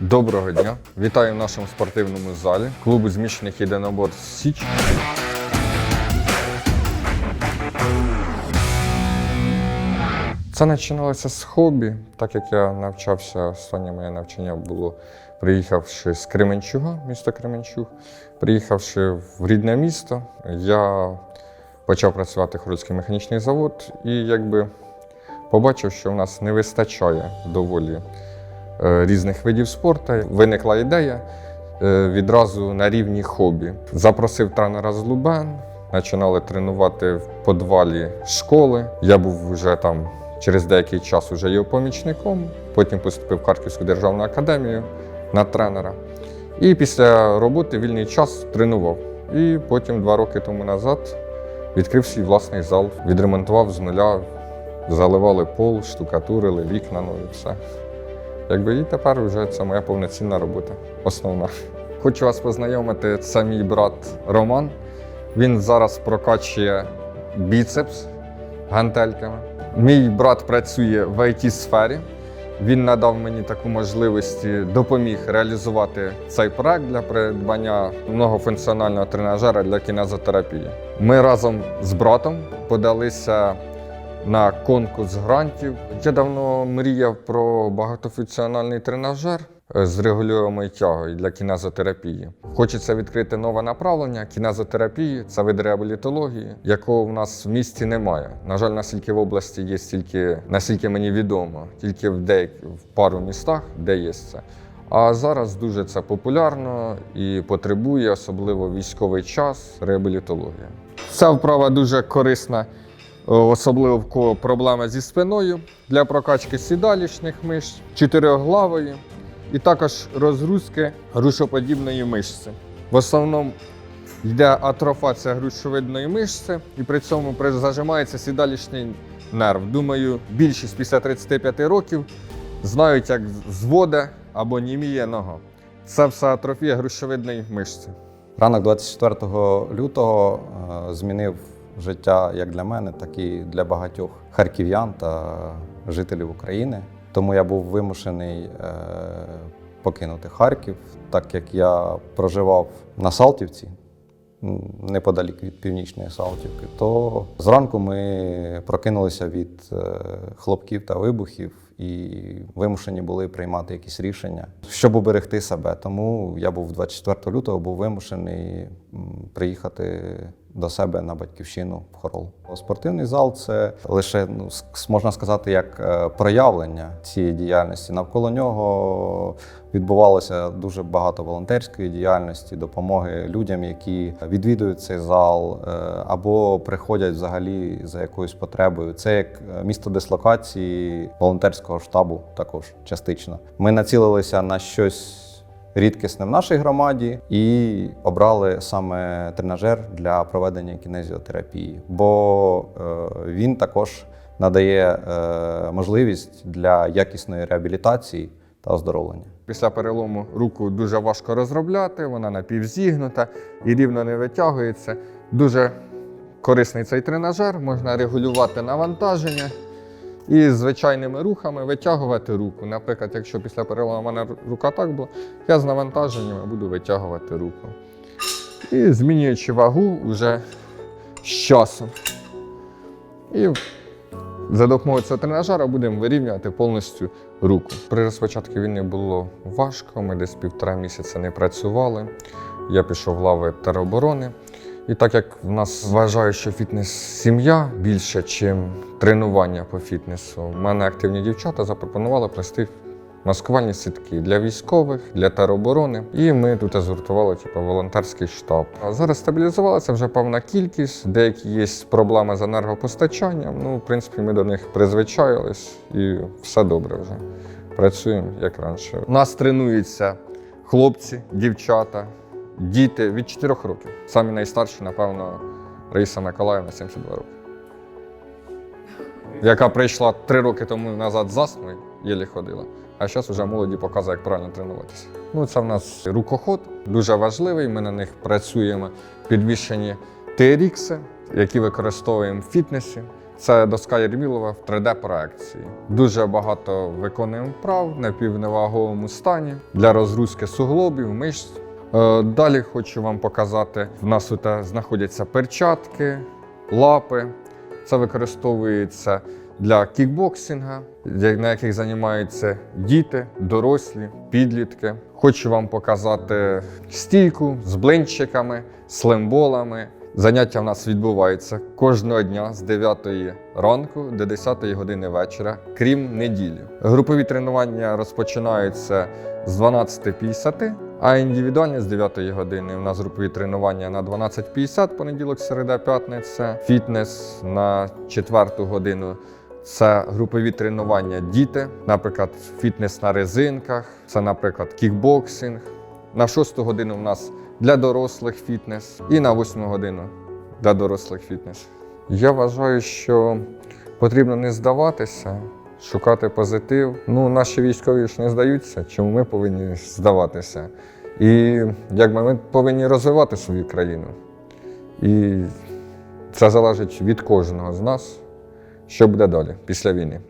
Доброго дня! Вітаю в нашому спортивному залі клубу змішаних єдиноборств Січ. Це починалося з хобі, так як я навчався, останнє моє навчання було приїхавши з Кременчуга, місто Кременчуг. Приїхавши в рідне місто, я почав працювати Хорольський механічний завод і якби побачив, що в нас не вистачає доволі різних видів спорту. Виникла ідея е, відразу на рівні хобі. Запросив тренера з Лубен, починали тренувати в подвалі школи. Я був вже там через деякий час уже його помічником. Потім поступив в Харківську державну академію на тренера. І після роботи вільний час тренував. І потім два роки тому назад відкрив свій власний зал, відремонтував з нуля, заливали пол, штукатурили, вікна, ну і все. Якби і тепер вже це моя повноцінна робота, основна. Хочу вас познайомити, це мій брат Роман. Він зараз прокачує біцепс гантельками. Мій брат працює в it сфері Він надав мені таку можливість, допоміг реалізувати цей проект для придбання многофункціонального тренажера для кінезотерапії. Ми разом з братом подалися на конкурс грантів. Я давно мріяв про багатофункціональний тренажер е, з регулюємою тягою для кінезотерапії. Хочеться відкрити нове направлення кінезотерапії, це вид реабілітології, якого в нас в місті немає. На жаль, наскільки в області є стільки, наскільки мені відомо, тільки в деяких в пару містах, де є це. А зараз дуже це популярно і потребує, особливо військовий час, реабілітологія. Ця вправа дуже корисна особливо в кого проблеми зі спиною для прокачки сідалічних мишць, чотирьохглавої і також розгрузки грушоподібної мишці. В основному йде атрофація грушовидної мишці, і при цьому зажимається сідалічний нерв. Думаю, більшість після 35 років знають, як зводе або німіє нога. Це все атрофія грушовидної мишці. Ранок 24 лютого е, змінив життя як для мене, так і для багатьох харків'ян та жителів України. Тому я був вимушений е, покинути Харків, так як я проживав на Салтівці, неподалік від північної Салтівки, то зранку ми прокинулися від е, хлопків та вибухів і вимушені були приймати якісь рішення, щоб уберегти себе. Тому я був 24 лютого, був вимушений приїхати до себе на батьківщину в Хорол. Спортивний зал це лише ну можна сказати як е, проявлення цієї діяльності. Навколо нього відбувалося дуже багато волонтерської діяльності, допомоги людям, які відвідують цей зал е, або приходять взагалі за якоюсь потребою. Це як е, місто дислокації волонтерського штабу, також частично. Ми націлилися на щось рідкісне в нашій громаді і обрали саме тренажер для проведення кінезіотерапії, бо е, він також надає е, можливість для якісної реабілітації та оздоровлення. Після перелому руку дуже важко розробляти, вона напівзігнута і рівно не витягується. Дуже корисний цей тренажер, можна регулювати навантаження і звичайними рухами витягувати руку. Наприклад, якщо після перелому в мене рука так була, я з навантаженнями буду витягувати руку. І змінюючи вагу вже з часом. І за допомогою цього тренажера будемо вирівнювати повністю руку. При розпочатку війни було важко, ми десь півтора місяця не працювали. Я пішов в лави тероборони. І так як в нас вважають, що фітнес сім'я більше, ніж тренування по фітнесу, в мене активні дівчата запропонували плести маскувальні сітки для військових, для тероборони. І ми тут згуртували типу, волонтерський штаб. А зараз стабілізувалася вже певна кількість, деякі є проблеми з енергопостачанням. Ну, в принципі, ми до них призвичаїлись і все добре вже. Працюємо як раніше. Нас тренуються хлопці, дівчата, діти від 4 років. Самі найстарші, напевно, Раїса Миколаївна 72 роки. Яка прийшла 3 роки тому назад з астмою, єлі ходила. А зараз вже молоді показує, як правильно тренуватися. Ну, це в нас рукоход, дуже важливий. Ми на них працюємо. Підвішені TRX, які використовуємо в фітнесі. Це доска Єрмілова в 3D-проекції. Дуже багато виконуємо вправ на півневаговому стані для розгрузки суглобів, мишць. Е, Далі хочу вам показати: в нас тут е, знаходяться перчатки, лапи. Це використовується для кікбоксинга, на яких займаються діти, дорослі, підлітки. Хочу вам показати стійку з блинчиками, слимболами. Заняття в нас відбуваються кожного дня з 9 ранку до 10 години вечора, крім неділі. Групові тренування розпочинаються з 12.50, а індивідуальні з 9 години. У нас групові тренування на 12.50, понеділок, середа, п'ятниця, фітнес на 4 годину. Це групові тренування діти, наприклад, фітнес на резинках, це, наприклад, кікбоксинг. На 6 годину в нас для дорослих фітнес і на 8 годину для дорослих фітнес. Я вважаю, що потрібно не здаватися, шукати позитив. Ну, наші військові ж не здаються, чому ми повинні здаватися. І якби ми повинні розвивати свою країну. І це залежить від кожного з нас, що буде далі після війни.